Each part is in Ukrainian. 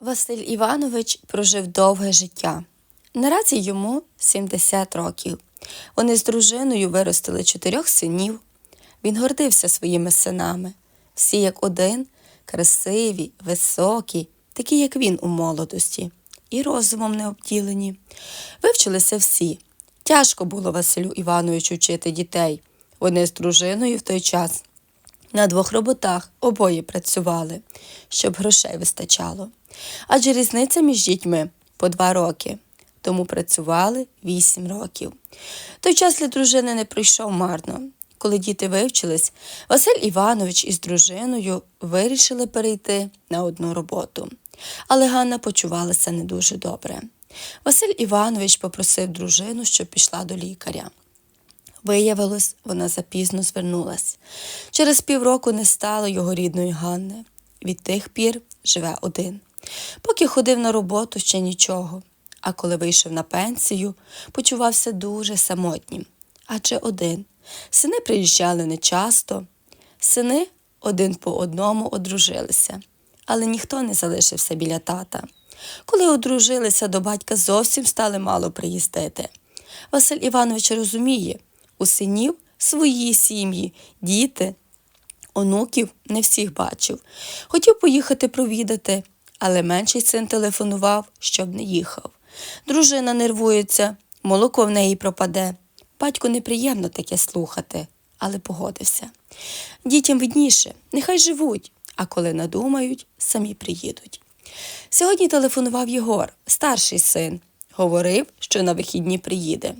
Василь Іванович прожив довге життя. Наразі йому 70 років. Вони з дружиною виростили чотирьох синів. Він гордився своїми синами. Всі як один, красиві, високі, такі, як він у молодості, і розумом не обділені. Вивчилися всі. Тяжко було Василю Івановичу вчити дітей. Вони з дружиною в той час на двох роботах обоє працювали, щоб грошей вистачало. Адже різниця між дітьми по два роки, тому працювали вісім років. Той час для дружини не пройшов марно. Коли діти вивчились, Василь Іванович із дружиною вирішили перейти на одну роботу. Але Ганна почувалася не дуже добре. Василь Іванович попросив дружину, щоб пішла до лікаря. Виявилось, вона запізно звернулась. Через півроку не стало його рідної Ганни. Від тих пір живе один. Поки ходив на роботу, ще нічого. А коли вийшов на пенсію, почувався дуже самотнім. Адже один. Сини приїжджали нечасто. Сини один по одному одружилися, але ніхто не залишився біля тата. Коли одружилися, до батька зовсім стали мало приїздити. Василь Іванович розуміє, у синів свої сім'ї, діти, онуків не всіх бачив. Хотів поїхати провідати, але менший син телефонував, щоб не їхав. Дружина нервується, молоко в неї пропаде. Батьку неприємно таке слухати, але погодився. Дітям видніше, нехай живуть, а коли надумають, самі приїдуть. Сьогодні телефонував Єгор, старший син. Говорив, що на вихідні приїде.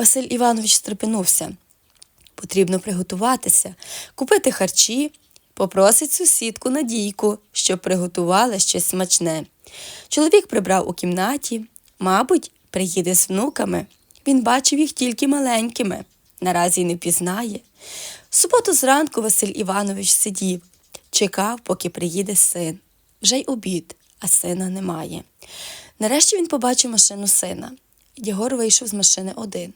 Василь Іванович стрепенувся. Потрібно приготуватися, купити харчі, попросить сусідку Надійку, щоб приготувала щось смачне. Чоловік прибрав у кімнаті, мабуть, приїде з внуками. Він бачив їх тільки маленькими, наразі й не пізнає. В суботу зранку Василь Іванович сидів, чекав, поки приїде син. Вже й обід, а сина немає. Нарешті він побачив машину сина. Єгор вийшов з машини один.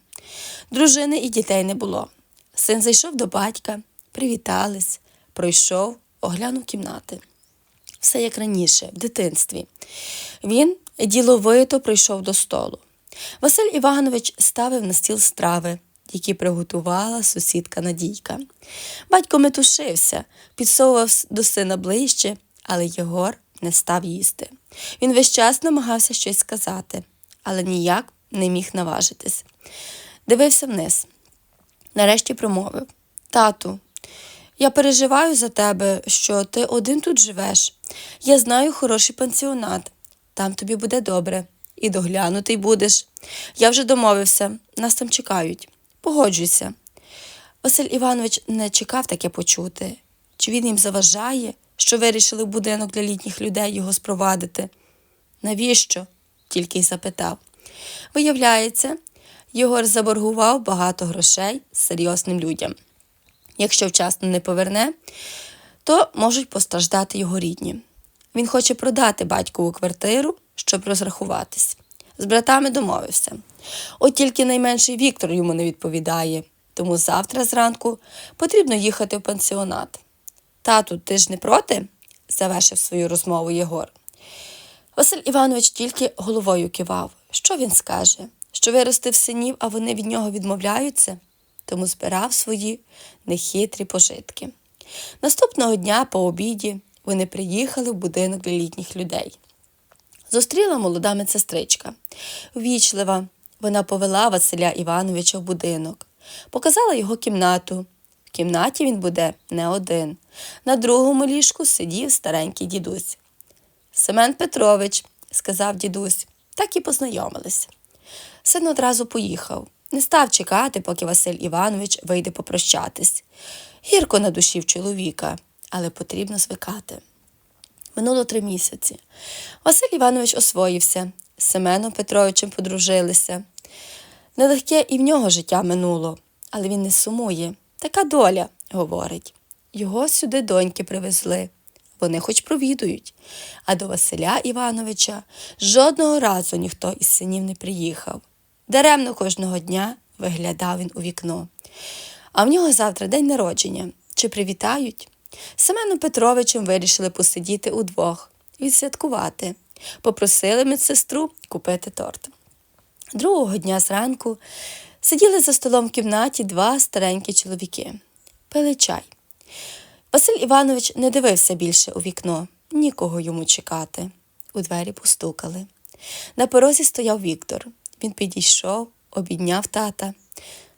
Дружини і дітей не було. Син зайшов до батька, привітались, пройшов, оглянув кімнати. Все як раніше, в дитинстві. Він діловито прийшов до столу. Василь Іванович ставив на стіл страви, які приготувала сусідка Надійка. Батько метушився, підсовував до сина ближче, але Єгор не став їсти. Він весь час намагався щось сказати, але ніяк не міг наважитись. Дивився вниз. Нарешті промовив Тату, я переживаю за тебе, що ти один тут живеш. Я знаю хороший пансіонат. Там тобі буде добре, і доглянутий будеш. Я вже домовився, нас там чекають. Погоджуйся. Василь Іванович не чекав таке почути. Чи він їм заважає, що вирішили в будинок для літніх людей його спровадити? Навіщо? тільки й запитав. Виявляється, Єгор заборгував багато грошей серйозним людям. Якщо вчасно не поверне, то можуть постраждати його рідні. Він хоче продати батькову квартиру, щоб розрахуватись. З братами домовився. От тільки найменший Віктор йому не відповідає, тому завтра зранку потрібно їхати в пансіонат. Тату, ти ж не проти? завершив свою розмову Єгор. Василь Іванович тільки головою кивав. Що він скаже? Що виростив синів, а вони від нього відмовляються? Тому збирав свої нехитрі пожитки. Наступного дня по обіді вони приїхали в будинок для літніх людей. Зустріла молода медсестричка. Ввічлива, вона повела Василя Івановича в будинок, показала його кімнату. В кімнаті він буде не один. На другому ліжку сидів старенький дідусь. Семен Петрович, сказав дідусь, так і познайомилися. Син одразу поїхав, не став чекати, поки Василь Іванович вийде попрощатись. Гірко на душі в чоловіка, але потрібно звикати. Минуло три місяці. Василь Іванович освоївся, з Семеном Петровичем подружилися. Нелегке і в нього життя минуло, але він не сумує. Така доля, говорить. Його сюди доньки привезли. Вони хоч провідують. А до Василя Івановича жодного разу ніхто із синів не приїхав. Даремно кожного дня виглядав він у вікно. А в нього завтра день народження. Чи привітають? Семеном Петровичем вирішили посидіти удвох, відсвяткувати. Попросили медсестру купити торт. Другого дня зранку сиділи за столом в кімнаті два старенькі чоловіки, пили чай. Василь Іванович не дивився більше у вікно, нікого йому чекати. У двері постукали. На порозі стояв Віктор. Він підійшов, обідняв тата.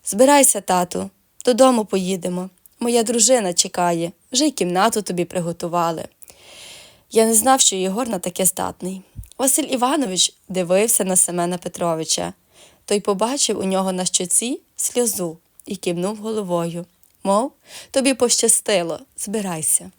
Збирайся, тату, додому поїдемо. Моя дружина чекає, вже й кімнату тобі приготували. Я не знав, що Єгор на таке здатний. Василь Іванович дивився на Семена Петровича. Той побачив у нього на щоці сльозу і кивнув головою. Мов, тобі пощастило, збирайся.